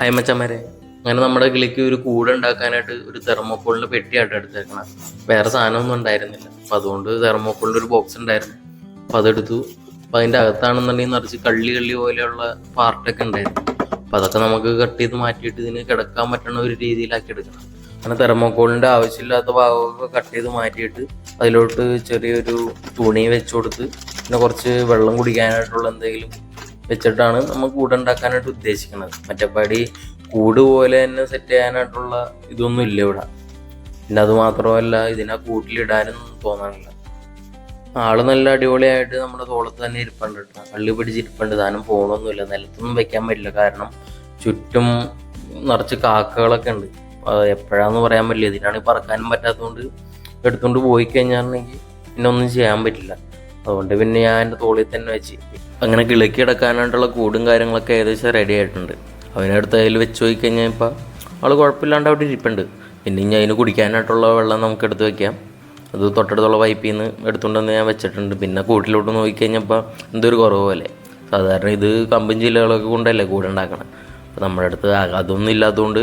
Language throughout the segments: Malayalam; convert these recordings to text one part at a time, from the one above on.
ഹായ് മച്ചന്മാരെ അങ്ങനെ നമ്മുടെ കിളിക്ക് ഒരു കൂട് ഉണ്ടാക്കാനായിട്ട് ഒരു തെർമോക്കോളിന് പെട്ടിയായിട്ട് എടുത്തേക്കണം. വേറെ സാധനമൊന്നും ഉണ്ടായിരുന്നില്ല. അപ്പം അതുകൊണ്ട് തെർമോക്കോളിന്റെ ഒരു ബോക്സ് ഉണ്ടായിരുന്നു. അപ്പം അതെടുത്തു. അപ്പം അതിന്റെ അകത്താണെന്നുണ്ടെങ്കിൽ നിറച്ച് കള്ളി കള്ളി പോലെയുള്ള പാർട്ടൊക്കെ ഉണ്ടായിരുന്നു. അപ്പം അതൊക്കെ നമുക്ക് കട്ട് ചെയ്ത് മാറ്റിയിട്ട് ഇതിന് കിടക്കാൻ പറ്റുന്ന ഒരു രീതിയിലാക്കി എടുക്കണം. അങ്ങനെ തെർമോക്കോളിന്റെ ആവശ്യമില്ലാത്ത ഭാഗമൊക്കെ കട്ട് ചെയ്ത് മാറ്റിയിട്ട് അതിലോട്ട് ചെറിയൊരു തുണി വെച്ച് കൊടുത്ത് പിന്നെ കുറച്ച് വെള്ളം കുടിക്കാനായിട്ടുള്ള എന്തെങ്കിലും വെച്ചിട്ടാണ് നമ്മൾ കൂട് ഉണ്ടാക്കാനായിട്ട് ഉദ്ദേശിക്കുന്നത്. മറ്റേപ്പാടി കൂട് പോലെ തന്നെ സെറ്റ് ചെയ്യാനായിട്ടുള്ള ഇതൊന്നും ഇല്ല ഇവിടെ. പിന്നെ അത് മാത്രമല്ല ഇതിനെ കൂട്ടിലിടാനൊന്നും തോന്നാനില്ല ആൾ നല്ല അടിപൊളിയായിട്ട് നമ്മുടെ തോളത്ത് തന്നെ ഇരിപ്പുണ്ട് കേട്ടോ. കള്ളി പിടിച്ചിരിപ്പുണ്ട്. താനും പോകണമൊന്നുമില്ല നിലത്തൊന്നും വെക്കാൻ പറ്റില്ല. കാരണം ചുറ്റും നിറച്ച് കാക്കകളൊക്കെ ഉണ്ട്. എപ്പോഴാന്ന് പറയാൻ പറ്റില്ല. ഇതിനാണെങ്കിൽ പറക്കാനും പറ്റാത്തതുകൊണ്ട് എടുത്തുകൊണ്ട് പോയി കഴിഞ്ഞാണെങ്കിൽ പിന്നെ ഒന്നും ചെയ്യാൻ പറ്റില്ല. അതുകൊണ്ട് പിന്നെ ഞാൻ എന്റെ തോളിൽ തന്നെ വെച്ച്. അങ്ങനെ കിളക്കി കിടക്കാനായിട്ടുള്ള കൂടും കാര്യങ്ങളൊക്കെ ഏകദേശം റെഡി ആയിട്ടുണ്ട്. അവനടുത്ത് അതിൽ വെച്ച് പോയി കഴിഞ്ഞാൽ ഇപ്പം ആൾ കുഴപ്പമില്ലാണ്ട് അവിടെ ഇരിപ്പുണ്ട്. പിന്നെ ഇനി അതിന് കുടിക്കാനായിട്ടുള്ള വെള്ളം നമുക്ക് എടുത്ത് വെക്കാം. അത് തൊട്ടടുത്തുള്ള പൈപ്പിൽ നിന്ന് എടുത്തുകൊണ്ടുവന്ന് ഞാൻ വെച്ചിട്ടുണ്ട്. പിന്നെ കൂട്ടിലോട്ട് നോക്കിക്കഴിഞ്ഞപ്പോൾ എന്തൊരു കുറവ് പോലെ. സാധാരണ ഇത് കമ്പും ജില്ലകളൊക്കെ കൊണ്ടല്ലേ കൂടെ ഉണ്ടാക്കണം. നമ്മുടെ അടുത്ത് അതൊന്നും ഇല്ലാത്തതുകൊണ്ട്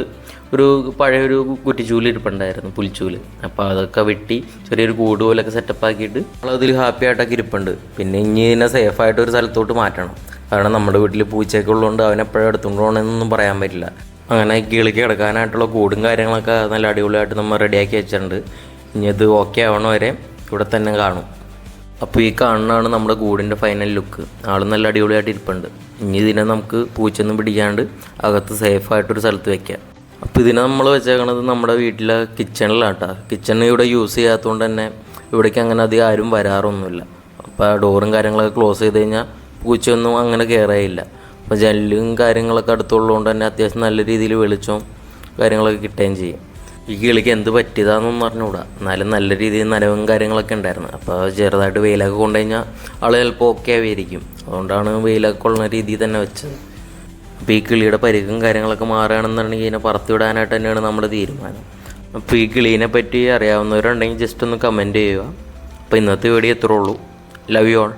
ഒരു പഴയൊരു കുറ്റിച്ചൂൽ ഇരിപ്പുണ്ടായിരുന്നു പുലിച്ചൂൽ. അപ്പോൾ അതൊക്കെ വെട്ടി ചെറിയൊരു കൂട് പോലെയൊക്കെ സെറ്റപ്പ് ആക്കിയിട്ട് നമ്മളതിൽ ഹാപ്പി ആയിട്ടൊക്കെ ഇരിപ്പുണ്ട്. പിന്നെ ഇനി ഇതിനെ സേഫായിട്ട് ഒരു സ്ഥലത്തോട്ട് മാറ്റണം. കാരണം നമ്മുടെ വീട്ടിൽ പൂച്ചയൊക്കെ ഉള്ളതുകൊണ്ട് അവൻ എപ്പോഴും എടുത്തുകൊണ്ട് പോകണമെന്നൊന്നും പറയാൻ പറ്റില്ല. അങ്ങനെ കിളിക്ക് കിടക്കാനായിട്ടുള്ള കൂടും കാര്യങ്ങളൊക്കെ നല്ല അടിപൊളിയായിട്ട് നമ്മൾ റെഡിയാക്കി വെച്ചിട്ടുണ്ട്. ഇനി അത് ഓക്കെ ആവണ വരെ ഇവിടെ തന്നെ കാണും. അപ്പോൾ ഈ കാണുന്നതാണ് നമ്മുടെ കൂടിന്റെ ഫൈനൽ ലുക്ക് ആൾ നല്ല അടിപൊളിയായിട്ട് ഇരിപ്പുണ്ട്. ഇനി ഇതിനെ നമുക്ക് പൂച്ചൊന്നും പിടിക്കാണ്ട് അകത്ത് സേഫായിട്ടൊരു സ്ഥലത്ത് വെക്കാം. അപ്പോൾ ഇതിനെ നമ്മൾ വെച്ചേക്കണത് നമ്മുടെ വീട്ടിലെ കിച്ചണിലാട്ടോ കിച്ചൺ ഇവിടെ യൂസ് ചെയ്യാത്തതുകൊണ്ട് തന്നെ ഇവിടേക്ക് അങ്ങനെ അധികം ആരും വരാറൊന്നുമില്ല. അപ്പോൾ ആ ഡോറും കാര്യങ്ങളൊക്കെ ക്ലോസ് ചെയ്ത് കഴിഞ്ഞാൽ പൂച്ചയൊന്നും അങ്ങനെ കയറായില്ല അപ്പോൾ ജനലും കാര്യങ്ങളൊക്കെ അടുത്തുള്ളതുകൊണ്ട് തന്നെ അത്യാവശ്യം നല്ല രീതിയിൽ വെളിച്ചവും കാര്യങ്ങളൊക്കെ കിട്ടുകയും ചെയ്യും. ഈ കിളിക്ക് എന്ത് പറ്റിയതാണെന്നൊന്നും അറിഞ്ഞുകൂടാ എന്നാലും നല്ല രീതിയിൽ നനവും കാര്യങ്ങളൊക്കെ ഉണ്ടായിരുന്നു. അപ്പോൾ ചെറുതായിട്ട് വെയിലൊക്കെ കൊണ്ടു കഴിഞ്ഞാൽ ആൾ ചിലപ്പോൾ ഓക്കെ ആയിരിക്കും അതുകൊണ്ടാണ് വെയിലൊക്കെ കൊള്ളുന്ന രീതിയിൽ തന്നെ വെച്ചത്. അപ്പോൾ ഈ കിളിയുടെ പരിക്കും കാര്യങ്ങളൊക്കെ മാറുകയാണെന്നുണ്ടെങ്കിൽ ഇതിനെ പറത്തിവിടാനായിട്ട് തന്നെയാണ് നമ്മുടെ തീരുമാനം. അപ്പോൾ ഈ കിളീനെ പറ്റി അറിയാവുന്നവരുണ്ടെങ്കിൽ ജസ്റ്റ് ഒന്ന് കമന്റ് ചെയ്യുക. അപ്പോൾ ഇന്നത്തെ വീഡിയോ എത്രയുള്ളൂ ലവ് യു ഓൾ